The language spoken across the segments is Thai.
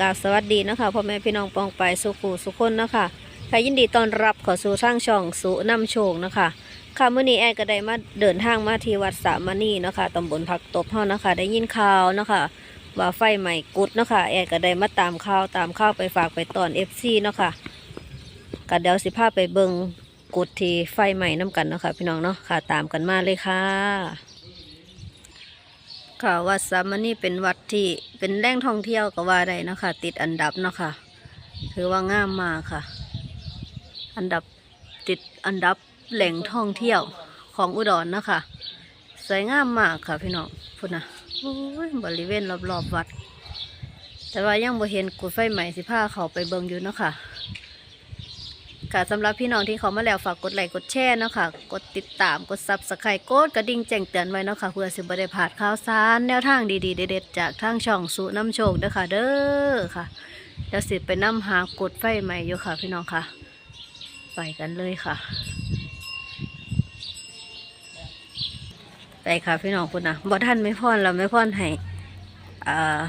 กาบสวัสดีนะคะพ่อแม่พี่น้องปองไปสุขูสุขคนนะคะค่ะยินดีต้อนรับขอสู่ช่างช่องสุนำโชคนะคะค่ะมื่อนี้แอดก็ได้มาเดินทางมาที่วัดสามณีนะคะตำบลผักตบเฮานะคะ ได้ยินข่าวนะคะว่าไฟใหม่กุดนะคะแอดก็ได้มาตามข่าวตามข่าวไปฝากไปตอนเอฟซีนะคะก็เดี๋ยวสิพาไปเบิงกุดที่ไฟใหม่น้กันนะคะพี่น้องเนาะค่ะตามกันมาเลยค่ะ ค่ะวัดสามณีเป็นวัดที่เป็นแหล่งท่องเที่ยวก็ว่าได้นะคะติดอันดับเนาะค่ะถือว่างามมากค่ะ อันดับติดอันดับแหล่งท่องเที่ยวของอุดรเนาะคะสวยงามมากค่ะพี่น้องพุ่นนะโอ้ยบริเวณรอบๆวัด แต่ว่ายังบ่เห็นกุดไฟใหม่สิพาเขาไปเบิงอยู่เนาะค่ะ ค่ะสำหรับพี่น้องที่เขามาแล้วฝากกดไลค์กดแชร์เนาะค่ะ กดติดตามกดซับสไครต์กดกระดิ่งแจ้งเตือนไว้เนาะค่ะเพื่อสิบได้พลาดข่าวสารแนวทางดีๆเด็ดๆจากทางช่องสุน้ำโชคเด้อค่ะ เด้อค่ะเดี๋ยวสิไปนํหากดไฟใหม่อยู่ค่ะ พี่น้องค่ะ ไปกันเลยค่ะ ไปค่ะพี่น้องคุณนะบ่ท่านไม่พ่อนเราไม่พ่อนให้อ่า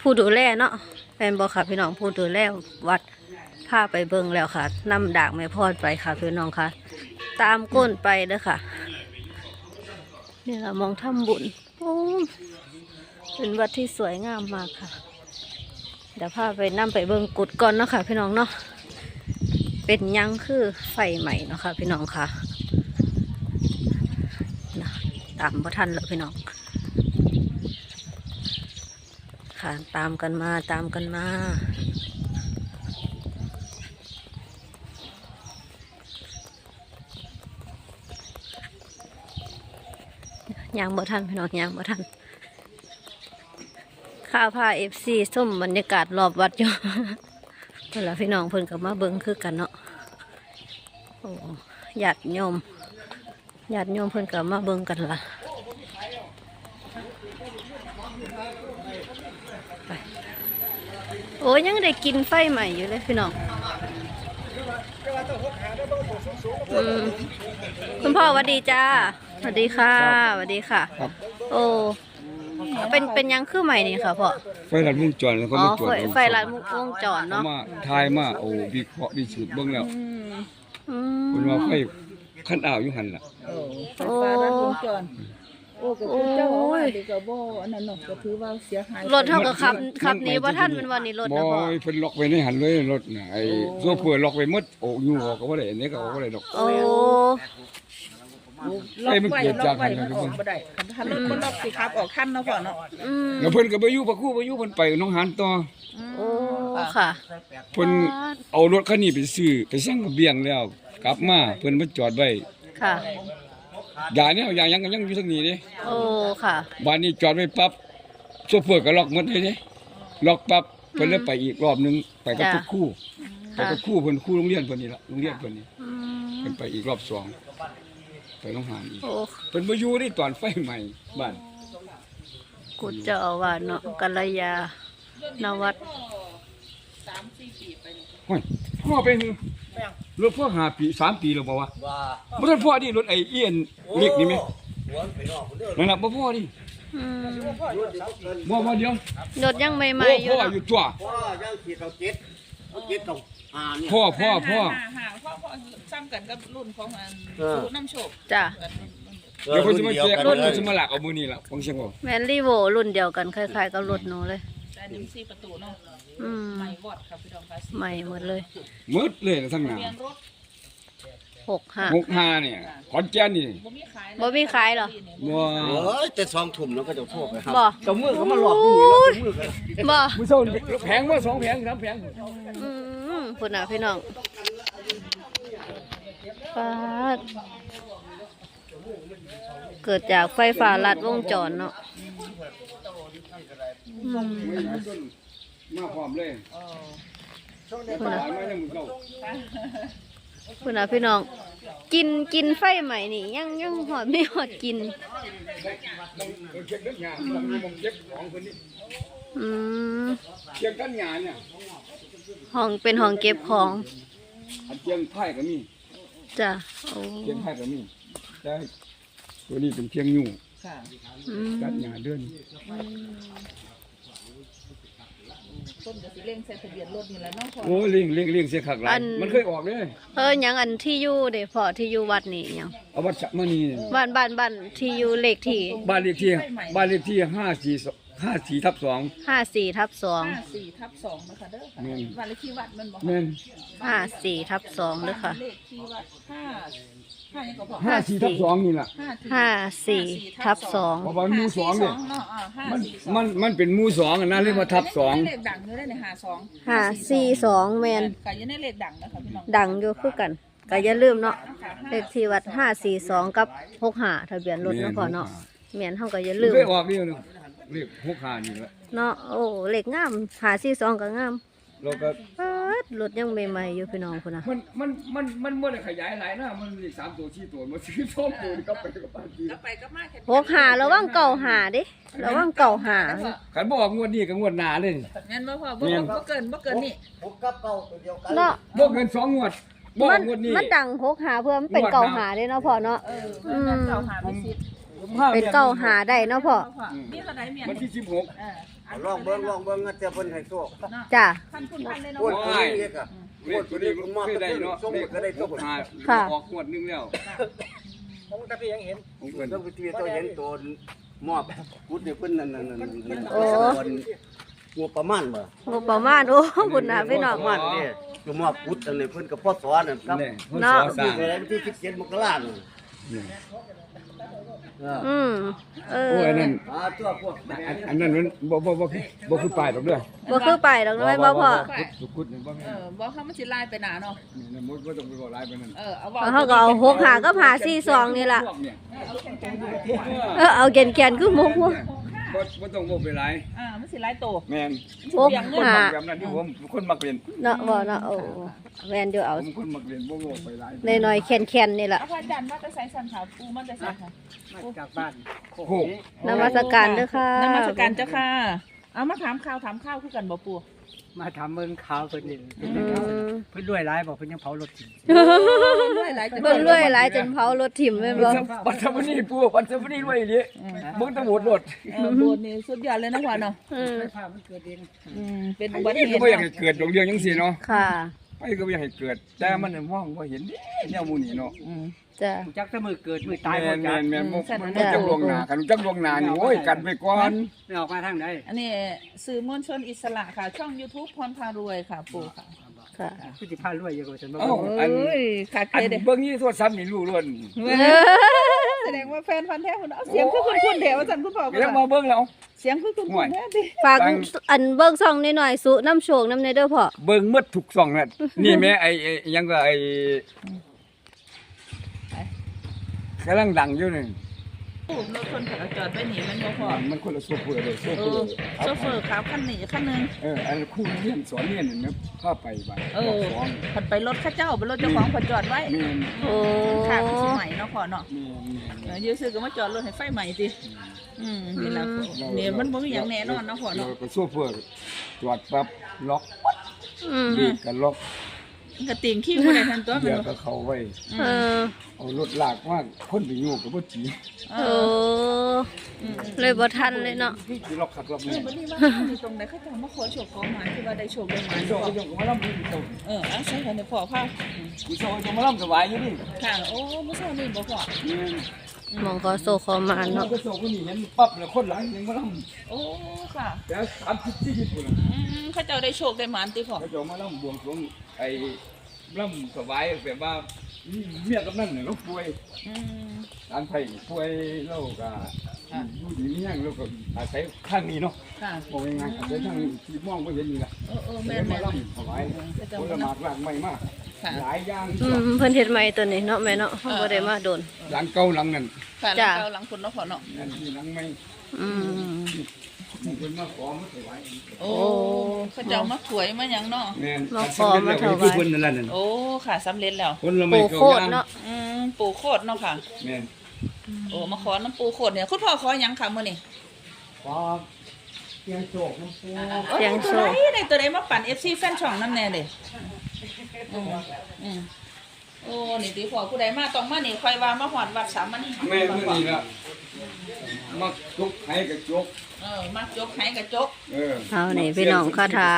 ผู้ดูแลเนาะแฟนบอกค่ะพี่น้องผู้ดูแลวัด พาไปเบิ่งแล้วค่ะนำดากไม่พอนไปค่ะพี่น้องค่ะ ตามก้นไปเด้อค่ะนี่เรามองถ้ำบุญโอ้เป็นวัดที่สวยงามมากค่ะ เดี๋ยวพาไปนํไปเบิ่งกุดก่อนเนาะค่ะ พี่น้องเนาะเป็นยังคือไฟใหม่เนาะค่ะ พี่น้องค่ะนะตามพระท่านแล้วพี่น้องค่ะตามกันมาตามกันมา ยังบ่ทันพี่น้องยังบ่ทันข้าวผ้าเอฟซีส้มบรรยากาศรอบวัดอยู่เพื่อนละพี่น้องเพิ่อนกับมาเบิ้งคือกันเนาะโอ้ญาติโยมญาติโยมเพิ่อนกับมาเบิ้งกันละโอ้ยังได้กินไฟใหม่อยู่เลยพี่น้องอืมคุณพ่อสวัสดีจ้า สวัสดีค่ะสวัสดีค่ะ ครับ โอ้เป็นเป็นยังคือใหม่นี่ค่ะพ่อไฟลัดวงจรแล้วก็อ๋อมาตรวจไฟไฟลัดวงจรเขาเนาะมาทายมาเอาวิเคราะห์วิสูตรเบิ่งแล้วอืเพิ่นมว่าไฟขั้นอ่าวอยู่หั่นล่ะโอ้ไฟฟ้ารัดวงจรโอ้ก็คือเจ้าอาว่าสดีก็บ่อันนั้นเนาะก็ถือว่าเสียหายรถเท่ากับขับขับหนี้ว่าท่านเป็นวันนี้รถบ่นะพ่อเพิ่นล็อกไว้ในหั่นเลยรถน่ะไอ้โซเฟอร์ล็อกไว้หมดโอ้อยู่ออกก็บ่ได้อันนี้ก็ออกบ่ได้ดอกโอ้ ล็อกไฟมันไว้เกิดล็จาอกกไว้อันนั้มันนออกบ่ได้คันถ้ารถบ่ล็อกสิครับออกคันเนาะพ่อเนาะอืมแล้วเพิ่นก็บ่อยู่พระครูบ่อยู่เพิ่นไปหน้องหานต่อโอ้ค่ะ เพิ่นเอารถคันนี้ไปซื้อไปสั่งกระเบียงแล้ว กลับมาเพิ่นมาจอดไว้ค่ะ ยาเนี่ยยายังก็ยังอยู่ทางนี้เด้โอ้ค่ะ บ้านนี้จอดไว้ปั๊บโซเฟอร์ก็ล็อกหมดเลยเด้ล็อกปั๊บเพิ่นเลยไปอีกรอบหนึงไปกับจ้ะทุกคู่ไปค่ะกับคู่เพิ่นคู่โรงเรียนเพิ่นนี่ล่ะโรงเรียนเพิ่นนี่อืเพิ่มนไปอีกรอบสอง ไปโรงหารอีกโอ้เพิ่นบ่อยู่นี่ตอนไฟไหม้บ้านกูเจะเอาว่าสเนาะกัลยา นวัดห้อยพ่อไปหือรถพ่อหาปีสามปีแล้วบ่วะบ่ทันพ่อดิรถไอ้เอียนเล็กนี่แม่นั่นน่ะบ่พ่อดิอืมบ่บ่เดียวรถยังใหโอ้ม่ๆอยู่พ่อเนาะอยู่ตัวพ่อยังขีดเขาเจ็ดเขาเจ็ดตรง อ่าเนี่ย พ่อพ่อพ่อหาหาพ่อพ่อซ้ำกันกับรุ่นของอันเออ สูน้ำโชคจ้ะ เดี๋ยวเพิ่นสิมาแจกรถเลเพิ่ยนสิมาลากเอามื้อนี้ล่ะฟังเสียงบ่แมนรีโวรุ่นเดียวกันคล้ายๆกับรถหนูเลย แต่ดึงสี่ประตูเนาะอืม ใหม่วอดครับพี่น้องค่ะใหม่หมดเลย หมดเลยทั้งหน้าเปลี่ยนรถหกห้า หกห้าเนี่ยขอนแก่นนี่ บ่มีขายบ่มีขายเหรอ บ่ เอ้ยแต่สองทุ่มแล้วก็จะโทษไปครับบ่ เจ้ามือก็มาหลอกนี่เราเจ้ามือก็ บ่ มื้อเช้านี่แพงบ่สองแพงสามแพงอื มคุณน่ะพี่น้องฟาดเกิดจากไฟฟ้าลัดวงจรเนาะอืมมาพร้อมเลยคุณน่ะตายมายังมื้อเช้าคุณน่ะพี่น้อง กินกินไฟใหม่นี่ยังยังหอดไม่หอดกินเออเช็คเด้องานต้องมีหมองเก็บของเพิ่นนี่อืมเชียงกันงานเนี่ย ห้องเป็นห้องเก็บของอันเชียงไผ่ก็มีจ้ะโอ้เชียงไผ่ก็มีแต่ตัวนี้เป็นเชียงยู่ค่ะอืมกันงานเดือนต้นก็สิเร่งใส่ทะเบียนรถนี่แหละเนาะพ่อโอ้เลี้ยงเลี้ยงเลี้ยงเสียขักหลายอันมันเคยออกเด้เออหยังอันที่อยู่เด้พอที่อยู่วัดนี่หยังเอาวัดสะมณีเนี่ยบ้านบ้านบ้านที่อยู่เลขที่บ้านเลขที่บ้านเลขที่ห้าสี่ ห้าสี่ทับสองห้าสี่ทับสองห้าสี่ทับสองนะคะเด้อค่ะแม่นวันเลขที่วัดมันบอกแม่นห้าสี่ทับสองเด้อค่ะเลขที่วัดห้าห้ายังก็พอห้าสี่ทับสองนี่แหละห้าที่ห้าสี่ทับสองเพราะว่าหมู่สองเนี่ยเนาะอ่าห้ามันสี่สองมันมันเป็นหมู่สองอะนะเรียกว่าทับสองเลขดังอยู่ได้ในห้าสองห้าสี่สองแมนก็ยังได้เลขดังนะคะพี่น้องดังอยู่คือกันก็อย่าลืมเนาะเลขที่วัดห้าสี่สองกับหกห้าทะเบียนรถเนาะพอเนาะแม่นเฮาก็อย่าลืม เคยออกเดียวนึงเรียกหกห้านี่แหละเนาะโอ้เลขงามห้าสี่สองก็งามเราก็เอิ้ดรถยังใหม่ๆอยู่พี่น้องพุ่นน่ะมันมันมันมันไม่ได้ขยายหลายนะมันมีสามตัวชี้ตัวมันซื้อส้มตัวนี่ก็ไปกับบ้านทีก็ไปก็มาแค่หกห้าระวังเก่าหาเด้ระวังเก่าหาขันบอกงวดนี้กับงวดหน้าเลยงั้นบ่พอบ่บ่เกินบ่เกินนี่ผมกับเก่าตัวเดียวกันเนาะบอกเงินสองงวดบอกมันงวดนี้มันดังหกหาเพื่อมันเป็นเก่าหาเด้เนาะพ่อเนาะเออเพื่อนเก่าหาพิชิต เป็นเก่าหาได้เนาะพ่อมีเท่าไหร่เมียวันที่สิบหกเออลองเบิ่งลองเบิ่งเงินแต่เพิ่นให้โชคจ้ะพันคุณพันเลยเนาะปวดตัวนี้เล็กอะเลขตัวนี้มันเคยได้เนาะส่งเลขก็ได้หตัวกห้าค่ะออกงวดหนึงแล้วผมก็พี่ยังเห็นของเพิ่นต้องไปที่ตัวเห็นตัวมอบกุดเนี่ยเพิ่นนั่นนั่นนั่นนั่นโอ้งบประมาณบ่งบประมาณโอ้บุญนะพี่น้องประมาณนี่ตัวมอบกุดอันนี้เพิ่นก็พ่อสอนนั่นครับนี่เพิ่นเนาะสอสร้างที่อะไรที่17มกราคมนี่เอออืมเออโอ้ยอันนั้นอ่าตัวพวกอันอันนั้นมันบ่บ่บ่คือบ่คือป้ายดอกเด้อบ่คือไปดอกน้อยบ่พ่อกุดกุดนี่บ่แม่เอนอบ่เขามันสิลายไปหนาเนาะนี่นะบ่บ่ต้องไปบอกหลายไปนั่นเออเอาเพราะเขาก็เอาหกหาก็หาสี่สองนี่ล่ะพวกเนี่ยเออเอาแกนๆคือหมกพวก บ่บ่ต้องบอกไปหลายอ่ามันสิลายโตแม่นหกคนหามักแบบนั้นที่ผมคนมักเรียนเนาะบ่เนาะโอ้แม่นเดี๋ยวเอาผมคนมักเรียนบ่บอกไปหลายน้อยๆแคนๆนี่ล่ะเอาพระอาจารย์ว่าจะใส่สันขาวปูมันจะใส่ค่ะจากบ้านโอ้โหนมัสการเด้อค่ะนมัสการเจ้าค่ะ เอามาถามข่าวถามข้าวคือกันบ่ปู มาทำเมืองขาวเพิ่นนี่อืมเพิ่นรวยหลายบอกเพิ่นยังเผารถทิ้งด้วยหลายจังเบิ่งรวยหลายจนเผารถถิ่มแม่นบ่ปัตตานีปูปัตตานีไว้ดิมึงต้องโหวตรถเออโบสถ์นี่สุดยอดเลยนะพ่อเนาะอืมภาพมันเกิดเอง อืมเป็นอุไอ้บัตินี่เหก็ตุบ่อยากเนาะให้เกิดดอกเดียวจังซี่เนาะค่ะ ไปก็บ่อยากให้เกิด แต่มันน่ะมองบ่เห็นดิแนวหมู่นี่เนาะอืมจ้ะ จักแต่มือเกิดมือตายแม่บ่นจัแม่กนแม่นบ่อืมมันจักลวงหน้ากันจักลวงหน้านี่โอ้ยกันไปก่อนไม่ออกมาทางใดอันนี้สื่อมวลชนอิสระค่ะ ช่อง YouTube พรพารวยค่ะ ปู่ค่ะ ค่ะคือสิพารวยอยู่ว่าซั่นบ่เอ้าอันเอ้ยขาดเคอันเด้เบิ่งนี่โทรศัพท์นี่รู้ล้วน แสดงว่าแฟนพันธุ์แท้คุณเอาเสียงคือคุณคุณเดี๋ยวอาจารย์คุณพ่อก็ยังมาเบิ่งแล้วเสียงคือคุณคุณแท้ดิฝากอันเบิ่งซ่องนิดหน่อยสุน้ำโชคน้ำในเด้อพ่อเบิ่งหมดทุกช่องนั่นนี่แม่ไอ้ไอ้ยังก็ไอ้กำลังดังอยู่นี่ รถคนขับจอดไว้หนีมันบ่พอมันคนละโซเฟอร์เลยโซเอเฟออร์โซเฟอร์ขับคันนี้คันหนึงเอออันครู่เรียนสอนเรียนนี่นะพาไปบ้านเออสอนผัดไปรถเข้าเจ้าไปรถเจ้าของผัดจอดไว้แม่นโอ้ค่ะมันสิใหม่เนาะพ่อเนาะแม่นแม่นเออยื้อซื้อก็มาจอดรถให้ไฟใหม่สิอืมนี่ล่ะเนี่ยมันบ่มีหยังแน่นอนเนาะพ่อเราเนาะก็โซเฟอร์จอดปั๊บล็อกอืมเบรกก็ล็อก มันก็ติ่งขี้บ่ได้ทันตัวมัเดี๋นยวบ่ก็เข้าไว้เออ เอารถลากมาคนไปอยู่กับบ่จีเอโอ้อเลยบ่ทันเลยเนาะ ที่สิล็อกขับรถเอนี่อบัดนี้ว่ามีตรงไหนเขาจะมาขอโชคขอหมายที่ว่าได้โชคได้หมายผู้เฒ่าก็ยังมาลำอยู่เจ้าเออเอาใส่กันในพ่อพาผู้เฒ่ายังมาลำสบายอยู่นี่ค่ะโอ้มื้อเช้านี้บ่พ่อแม่นหมองขอโซขอมานเนาะเนาะก็โซคนนี้เห็นปั๊บแล้วคนหลังยังมาลำโอ้ค่ะแต่สามสิบสี่สิบคนอืมเขาเจ้าได้โชคได้หมานติพ่อ เขาจะมาลำบวงสรวงไอ้ ลำสบายแบบว่าเมียกับนั่นเนี่ยเราป่วยอืมอันไทยป่วยเราก็อยู่ดีนี่ยังเราก็อาศัยข้างนี้เนาะค่ะ บอกง่ายๆอาศัยข้างนี้ที่มองไม่เห็นนี่แหละเออเออแต่แม่นมาแม่นลำสบายผลไม้รากไม่มากค่ะ หลายอย่างอืมเพิ่นเฮ็ดใหม่ตัวนี้เนาะแม่เนาะเฮาบ่ได้มาโดน หลังเก่าหลังนั่นค่ะหลัจ้ะงเก่าหลังคุณเนาะพ่อเนาะ นั่นที่หลังไม่ อืมเป็นมาขอมาถวายโอ้เขาเจ้ามาถวยมาหยังเนาะแม่นคือคนนั่นแหละนั่นโอ้ค่ะสำเร็จแล้ว คนละไม่ปู่เก่าโคตรย่างเนาะอืมปู่โคตรเนาะค่ะ แม่นโอ้มาขอน้ำปูโคตรเนี่ยคุณพ่อขอหยังค่ะมื้อนี้ขอเพียงโชคน้ำปูเสียงโชตัวค ใดในตัวใดมาปั่น FC แฟนช่องนำแน่เด้อืมอืม โอ้นี่ติพ่อผู้ใดมาต้องมานี่ค่อยว่ามาฮอดวัดสามมณีแม่นมื้อนี้ละมักทุกให้กระจกเออมักจกให้กระจกเออเอานี่พี่น้องคาถา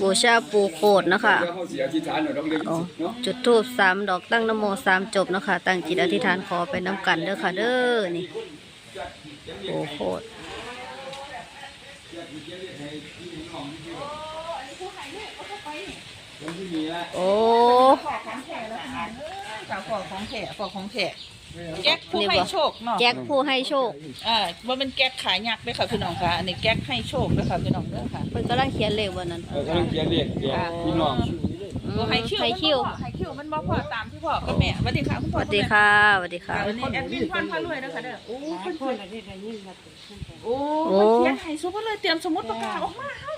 บูชาปูโคดเนาะคะเดี๋ยวเขาเสียอธิษฐานหน่อยต้องเรียกอ๋อเนาะจุดทูบสามดอกตั้งนโมสามจบเนาะคะตั้งจิตอธิษฐานขอไปน้ำกันเด้อค่ะเด้อนี่ปูโคดคนที่มีละ โอ้ขอของแท้แล้วค่ะเจ้าขอของแท้ขอของแท้แก๊กผู้ให้โชคเนาะแจ็คผู้ให้โชคอ่าว่าเป็นแก๊กขายยักษ์ด้วยค่ะพี่น้องค่ะอันนี้แก๊กให้โชคด้วยค่ะพี่น้องเด้อค่ะเพิ่นกำลังเขียนเลขวันนั้นเออกำลังเขียนเลขแก่พี่น้องอืมโอ้ให้คิวให้คิวให้คิวมันบ่พอตามที่พ่อกับแม่สวัสดีค่ะคุณสพ่อวัสดีค่ะสวัสดีค่ะวันนี้แอดมินพรพารวยนะคะเด้อโอ้เพิ่นคนละที่ได้ยินมาโอ้โอ้เพิ่นเขียนให้ซุปเปอร์เลยเตรียมสมุดปากกาออกมาเฮา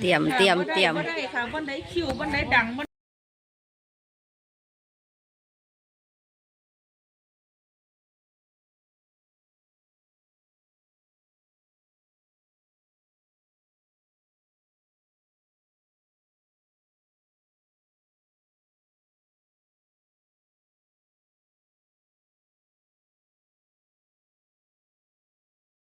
เตรียมเตรียมเตรียม บ่ได้ค่ะบ่ได้คิวบ่ได้ดังบ่